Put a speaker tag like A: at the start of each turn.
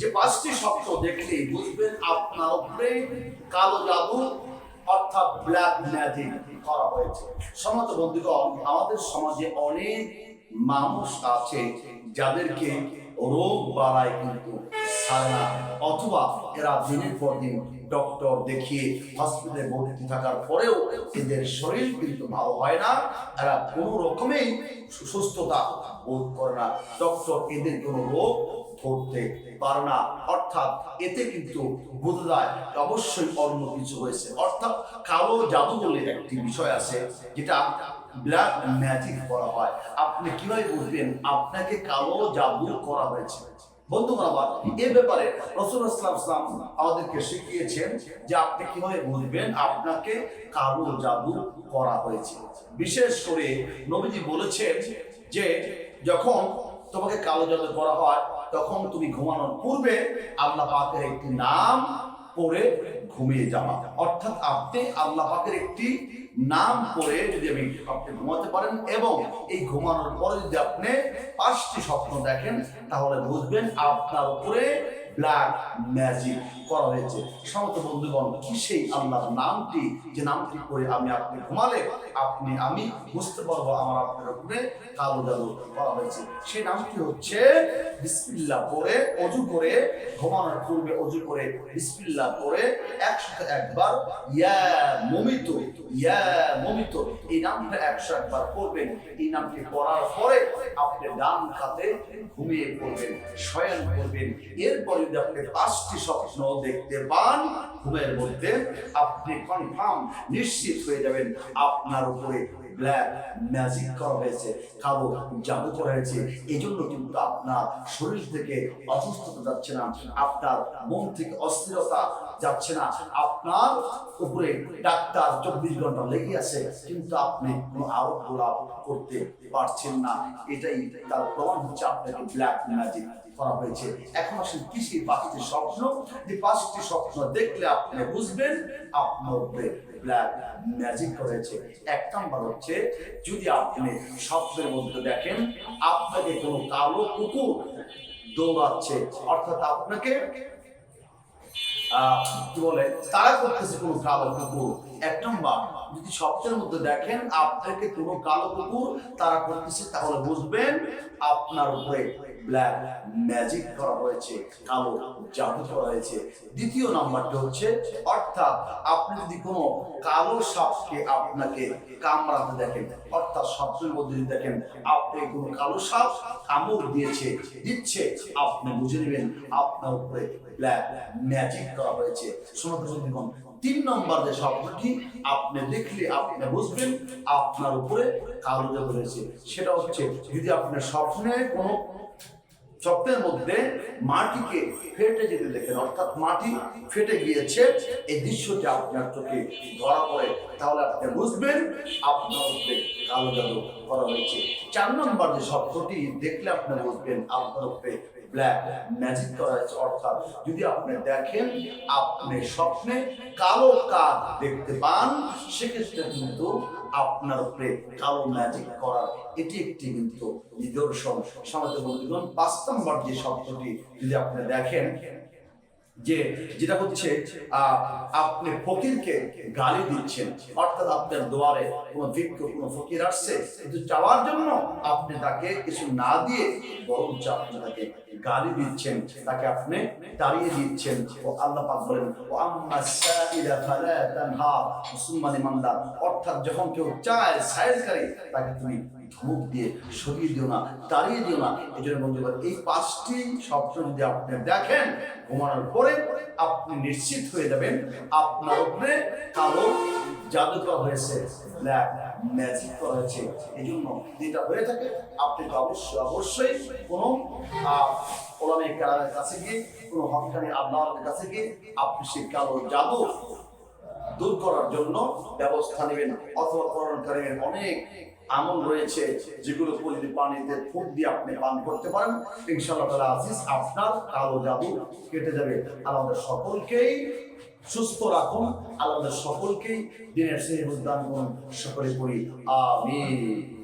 A: যে পাঁচটি শব্দ দেখলে বুঝবেন আপনার উপরে কালো জাদু অর্থাৎ ব্ল্যাক ম্যাজিক করা হয়েছে। সমাজ বন্ধুগণ, আমাদের সমাজে অনেক মানুষ আছে যাদেরকে রোগ বাড়ায় কিন্তু ছাড়ে অথবা এরা দিনের পর দিন ডক্টর দেখিয়ে হসপিটালে ভর্তি থাকার পরেও এদের শরীর কিন্তু ভালো হয় না। এরা কোনো রকমেই সুস্থতা বোধ করে না। ডক্টর এদের কোনো রোগ ধরতে পারে না। অর্থাৎ এতে কিন্তু বোঝা যায় অবশ্যই অন্য কিছু হয়েছে। অর্থাৎ কালো জাদু বলে একটি বিষয় আছে, যেটা ব্ল্যাক ম্যাজিক করা হয়। আপনি কীভাবে বুঝবেন? আপনাকে কালো জাদু করা হয়েছে। বন্ধুগণ আবার এ ব্যাপারে রসুল ইসলাম ইসলাম আমাদেরকে শিখিয়েছেন যে আপনি কীভাবে বুঝবেন আপনাকে কালো জাদু করা হয়েছে। বিশেষ করে নবীজি বলেছেন যে যখন তোমাকে কালো জাদু করা হয়, তখন তুমি ঘুমানোর পূর্বে আল্লাহ পাকের একটি নাম পড়ে ঘুমিয়ে যাওয়া। অর্থাৎ আপনি আল্লাহ পাকের একটি নাম পড়ে যদি আমি আপনি ঘুমাতে পারেন এবং এই ঘুমানোর পরে যদি আপনি পাঁচটি স্বপ্ন দেখেন, তাহলে বুঝবেন আপনার উপরে ব্ল্যাক ম্যাজিক করা হয়েছে। বন্ধুগণ, কি সেই আল্লাহর নামটি? যে নামটি করে আমি আপনি ঘুমালে আপনি, আমি বুঝতে পারব আমার আপনার উপরে কালো করা হয়েছে। সেই নামটি হচ্ছে বিসমিল্লাহ। পড়ে অজু করে, ঘুমানোর পূর্বে অজু করে পড়ে একসাথে একবার, ইয়া মমিত ইয়া মমিত, এই নামটা একশো একবার এই নামটি পড়ার পরে আপনি ডান খাতে ঘুমিয়ে পড়বেন, শয়ন করবেন। যদি আপনি পাঁচটি স্বপ্ন দেখতে পান, ঘুমের মধ্যে আপনি কনফার্ম নিশ্চিত হয়ে যাবেন, আপনার উপরে ব্ল্যাক ম্যাজিক করা হয়েছে, কালো জাদু করা হয়েছে। এই জন্য কিন্তু আপনার শরীর থেকে অসুস্থতা যাচ্ছে না, আপনার মন থেকে অস্থিরতা যাচ্ছে না আপনার উপরে ডাক্তার চব্বিশ ঘণ্টা লেগে আছে, কিন্তু আপনি কোনো আরোগ্য লাভ করতে পারছেন না। এটাই তার প্রমাণ হচ্ছে আপনাকে ব্ল্যাক ম্যাজিক করা হয়েছে। এখন সেই পাঁচটি স্বপ্ন। যে পাঁচটি স্বপ্ন দেখলে আপনি বুঝবেন, আপনার উপরে ব্ল্যাক ম্যাজিক করেছে এক নাম্বার হচ্ছে, যদি আপনি স্বপ্নের মধ্যে দেখেন, আপনাকে কোনো কালো কুকুর দৌড়াচ্ছে, অর্থাৎ আপনাকে কি বলে, তারা করতেছে কোনো কালো কুকুর। এক নম্বর, যদি স্বপ্নের মধ্যে দেখেন আপনাকে কোনো কালো কুকুর তারা করতেছে, তাহলে বুঝবেন আপনার উপরে ব্ল্যাক ম্যাজিক করা হয়েছে, কালো, জাদু করা হয়েছে। দ্বিতীয় নাম্বারটা হচ্ছে, অর্থাৎ আপনি যদি কোনো কালো সাপকে আপনাকে কামড়াতে দেখেন, অর্থাৎ স্বপ্নের মধ্যে যদি দেখেন আপনি কোনো কালো সাপ কামড় দিয়েছে, দিচ্ছে, আপনি বুঝে নেবেন আপনার উপরে ব্ল্যাক ম্যাজিক করা হয়েছে। দেখুন তিন নম্বর যে স্বপ্নটি আপনি দেখলে আপনি বুঝবেন আপনার উপরে কালো জাদু রয়েছে সেটা হচ্ছে, যদি আপনার স্বপ্নে কোনো স্বপ্নের মধ্যে মাটিকে ফেটে যেতে দেখেন, অর্থাৎ মাটি ফেটে গিয়েছে। এই দৃশ্যটি আপনার চোখে ধরা পড়ে। তাহলে আপনি বুঝবেন, আপনার উপরে কালো জাদু করা হয়েছে। চার নম্বর যে শব্দটি দেখলে আপনি বুঝবেন, আপনার উপরে ব্ল্যাক ম্যাজিক অর্থাৎ যদি আপনি দেখেন, আপনি স্বপ্নে কালো কাক দেখতে পান, সেক্ষেত্রে কিন্তু আপনার উপরে কালো ম্যাজিক করার এটি একটি কিন্তু নিদর্শন। সমাজের বন্ধুগণ, পাঁচ নম্বর যে শব্দটি যদি আপনি দেখেন, যে যেটা হচ্ছে আপনি ফকিরকে গালি দিচ্ছেন, অর্থাৎ আপনার দুয়ারে কোনো ভিক্ষ কোনো ফকির আসছে, কিন্তু চাওয়ার জন্য আপনি তাকে কিছু না দিয়ে বরঞ্চ আপনি তাকে গালি দিচ্ছেন, তাকে আপনি তাড়িয়ে দিচ্ছেন। ও আল্লাহ পাক বলেন, ও আম্মা সাইলা ফালা হা মুসলমান ইমানদার, অর্থাৎ যখন কেউ চায় সাইলকারী তাকে তুমি ধমক দিয়ে সরিয়ে দিও না, তাড়িয়ে দিও না। এই জন্য বন্ধু এই পাঁচটি স্বপ্ন যদি আপনি দেখেন ঘুমানোর পরে আপনি নিশ্চিত হয়ে যাবেন আপনার উপরে কালো জাদু করা হয়েছে ম্যাজিক হয়েছে। এই জন্য যেটা হয়ে থাকে, আপনি তো অবশ্যই অবশ্যই কোনো ওলামে কাছে গিয়ে, কোনো হকানি আল্লাহর কাছে গিয়ে আপনি সেই কালো জাদু দূর করার জন্য ব্যবস্থা নেবেন, অথবা করোনা কারিমের অনেক আমল রয়েছে যেগুলো যদি পানিতে ফুট দিয়ে আপনি পান করতে পারেন, ইনশাআল্লাহ আজিজ আপনার কালো জাদু কেটে যাবে। আর আমাদের সকলকেই সুস্থ রাখুন আর আমাদের সকলকেই দিনের সেই উদ্যান করুন। সকলে করি আমিন।